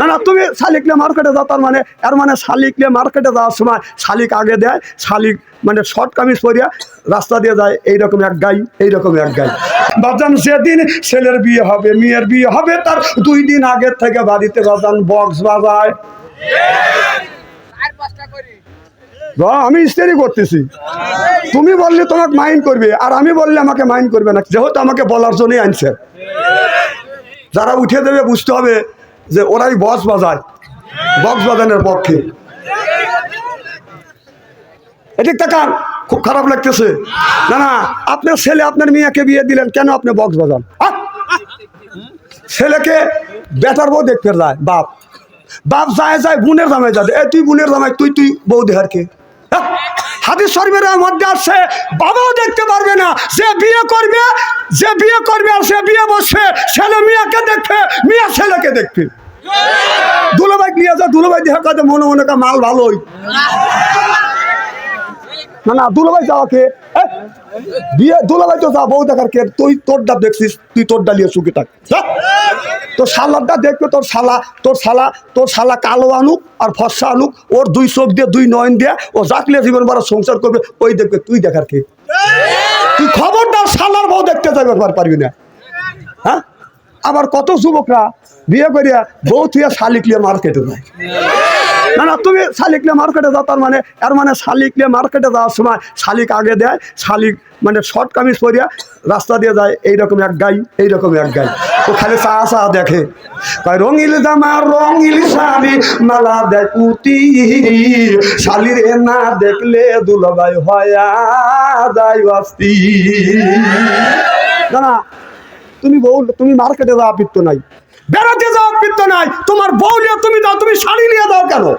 না না, তুমি শালিকলে মার্কেটে যাও, তার মানে এর মানে শালিকলে মার্কেটে যাওয়ার সময় শালিক আগে দেয়, শালিক মানে শর্ট কামিজ পরিয়া রাস্তা দিয়ে যায়, এইরকম এক গাই, এইরকম এক গাই। বাজান সেদিন ছেলের বিয়ে হবে, মেয়ের বিয়ে হবে, তার দুই দিন আগের থেকে বাড়িতে বাজান বক্স বাজায়। আমি স্টেরি করতেছি। তুমি বললে তোমাকে মাইন্ড করবে, আর আমি বললে আমাকে মাইন্ড করবে না, যেহেতু আমাকে বলার জন্যই আনছে। যারা উঠে দেবে, বুঝতে হবে যে ওরাই বক্স বাজায়। বক্স বাজানোর পক্ষে। এদিক তাকান, খুব খারাপ লাগতেছে। না না, আপনার ছেলে আপনার মেয়েকে বিয়ে দিলেন, কেন আপনি বক্স বাজান? ছেলেকে বেটার বউ দেখতে যায়, বাপ। বাপ যায় যায়, বোনের জামাই যাবে। এ তুই বোনের জামাই, তুই তুই বউ দেহার কে আহ! হাদিস শরীফের মধ্যে আসছে বাবাও দেখতে পারবে না, যে বিয়ে করবে, যে বিয়ে করবে আর সে বিয়ে বসবে ছেলে মেয়ে ছেলেকে দেখবে দুলোভাই নিয়ে যা দুলোভাই দেখা কাজে মনে মনে কা মাল ভালোই। না না দুলোভাই যাওয়াকে এ, বিয়ে দুলোভাই তো যা বউ দেখার কে? তোর তোর তোর কালো আর ফর্সা আনুক ওর দুই দিয়ে দুই নয়ন দিয়ে সংসার করবে ওই দেখবে তুই দেখার কে? তুই খবরদার শালার বউ দেখতে যাবে পারবি না। হ্যাঁ? আবার কত যুবকরা বিয়ে করিয়া বউ থুয়া শালিকলিয়ে মার্কেটে যায়। না না, তুমি শালিকলে মার্কেটে যাও, তার মানে এর মানে শালিকলে মার্কেটে যাওয়ার সময় শালিক আগে দেয়, শালিক মানে শর্ট কামিজ পরিয়া রাস্তা দিয়ে যায়, এইরকম এক গাই, এইরকম এক গাই। ও খালি চা চা দেখে। রঙিল জামা, রঙিল শাড়ি, মালা দেয় পুতি শালির না দেখলে দুলবাই হয়া যায় অস্তি না না তুমি বউ, তুমি মার্কেটে যাওয়া পিত্ত নাই। বেড়াতে যাওয়া পিত্ত নাই। তোমার বউ নিয়ে তুমি দাও তুমি শাড়ি নিয়ে দাও কেন?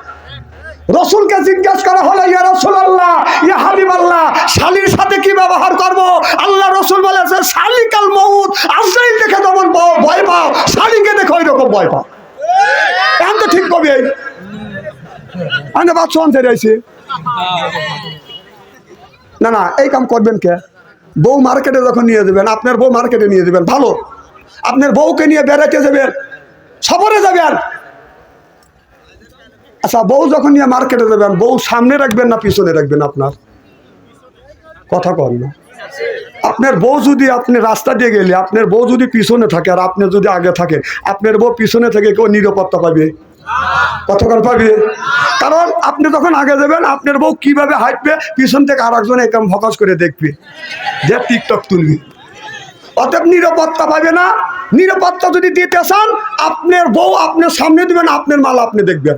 রসুলকে জিজ্ঞাসা করা হলো, ইয়া রসুল আল্লাহ ইয়া হাবিব আল্লাহ শালির সাথে কি ব্যবহার করব? আল্লাহ রসুল বলেছে শালিকাল মউত আজরাইল দেখে ব- ভয় পাও, শালিকে দেখে ওই রকম ভয় পাও। এখন তো ঠিক কবি আমি বাচ্চা আনতে না না, এই কাম করবেন কে? বউ মার্কেটে যখন নিয়ে যাবেন, আপনার বউ মার্কেটে নিয়ে যাবেন, ভালো। আপনার বউকে নিয়ে বেড়াতে যাবেন সফরে যাবেন। আচ্ছা বউ যখন নিয়ে মার্কেটে যাবেন, বউ সামনে রাখবেন না পিছনে রাখবেন আপনার? কথা কন না। আপনার বউ যদি আপনি রাস্তা দিয়ে গেলে, আপনার বউ যদি পিছনে থাকে আর আপনি যদি আগে থাকেন, আপনার বউ পিছনে থেকে কেউ নিরাপত্তা পাবে? কতক্ষণ পাবে? কারণ আপনি যখন আগে যাবেন, আপনার বউ কীভাবে হাঁটবে, পিছন থেকে আর একজন একদম ফকাস করে দেখবে। যে টিকটক তুলবি। অতএব নিরাপত্তা পাবে না। নিরাপত্তা যদি দিতে চান, আপনার বউ আপনার সামনে দিবেন, আপনার মাল আপনি দেখবেন।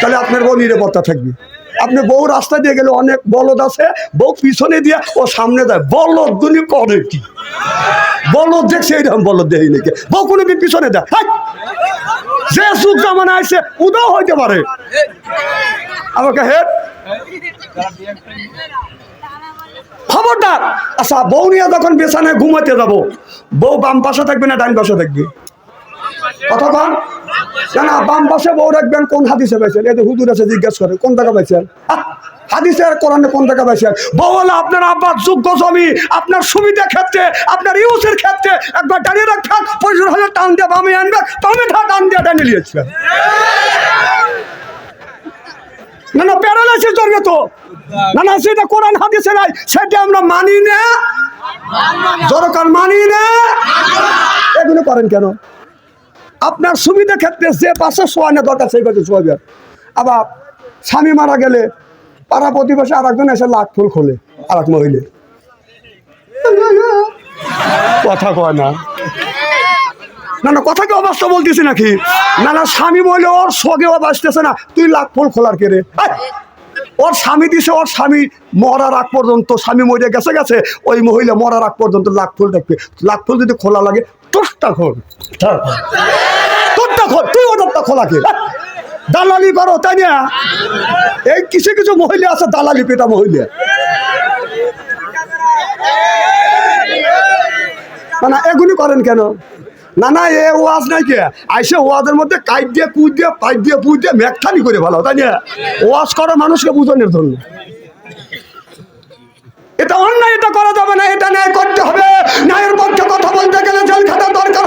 তাহলে আপনার বউ নিরাপত্তা থাকবে। আপনি বউ রাস্তা দিয়ে গেলে অনেক বলদ আছে, বউ পিছনে দিয়ে ও সামনে যায়। বলদ দুনি করে কি? বলদ দেখছে এইরকম বলদ দেখি নাকি? বউ কোনোদিন পিছনে দেয়! যে সুখ জামানা আছে, উদাও হইতে পারে। আমাকে হে খবরদার! আচ্ছা বউ নিয়ে যখন বিছানায় ঘুমাতে যাব বউ বাম পাশে থাকবে না ডান পাশে থাকবে? কতক্ষণ না না বাম পাশে বউ রাখবেন কোন হাদিসে পাইছেন? এই যে হুজুর আছে জিজ্ঞেস করে কোন টাকা পাইছেন? আহ, হাদিসে কোরআনে কোন টাকা পাইছেন? বউ হলো আপনার আব্বার যোগ্য জমি আপনার সুবিধা ক্ষেত্রে আপনার ইউজের ক্ষেত্রে একবার দাঁড়িয়ে রাখবেন পয়সা হলে টান দিয়ে বামে আনবে বামে টান দিয়ে টানে নিয়েছিলেন না না, প্যারালাইসিস ধরবে তো। না না, সেটা কোরআন, হাদিসে নাই। সেটা আমরা মানি না। দরকার মানি না। এগুলো করেন কেন? আপনার সুবিধা ক্ষেত্রে যে পাশে শোয়ানো দরকার সেই পাশে শোয়াবেন আবার স্বামী মারা গেলে পাড়া প্রতিবেশী আর একজন এসে লাখ ফুল খোলে আর এক মহিলা। কথা কয় না। না না কথা কি অবাস্তব বলতেছি নাকি? না না স্বামী বলে ওর সগেও বাঁচতেছে না। তুই লাখ ফুল খোলার কে রে! ওর স্বামী দিছে ওর স্বামী মরার আগ পর্যন্ত স্বামী মরে গেছে গেছে। ওই মহিলা মরার আগ পর্যন্ত লাখ ফুল দেখবে। লাখ ফুল যদি খোলা লাগে তোরটা খোল। তোরটা খোল। তুই ওটা খোলা কে? দালালি করো তাই না? এই কিছু কিছু মহিলা আছে দালালি পেটা মহিলা। না না এগুলি করেন কেন? না না, এ ওয়াজ নাই কে? আইসে ওয়াজের মধ্যে কাইট দিয়ে কুদ দিয়ে, পাইপ দিয়ে পুজ দিয়ে মেঘঠানি করে ভালো তাই না? ওয়াজ করা মানুষকে বুঝানোর জন্য। এটা অন্যায়, এটা করা যাবে না, এটা ন্যায় করতে হবে। ন্যায়ের পক্ষে কথা বলতে গেলে জেল খাটা দরকার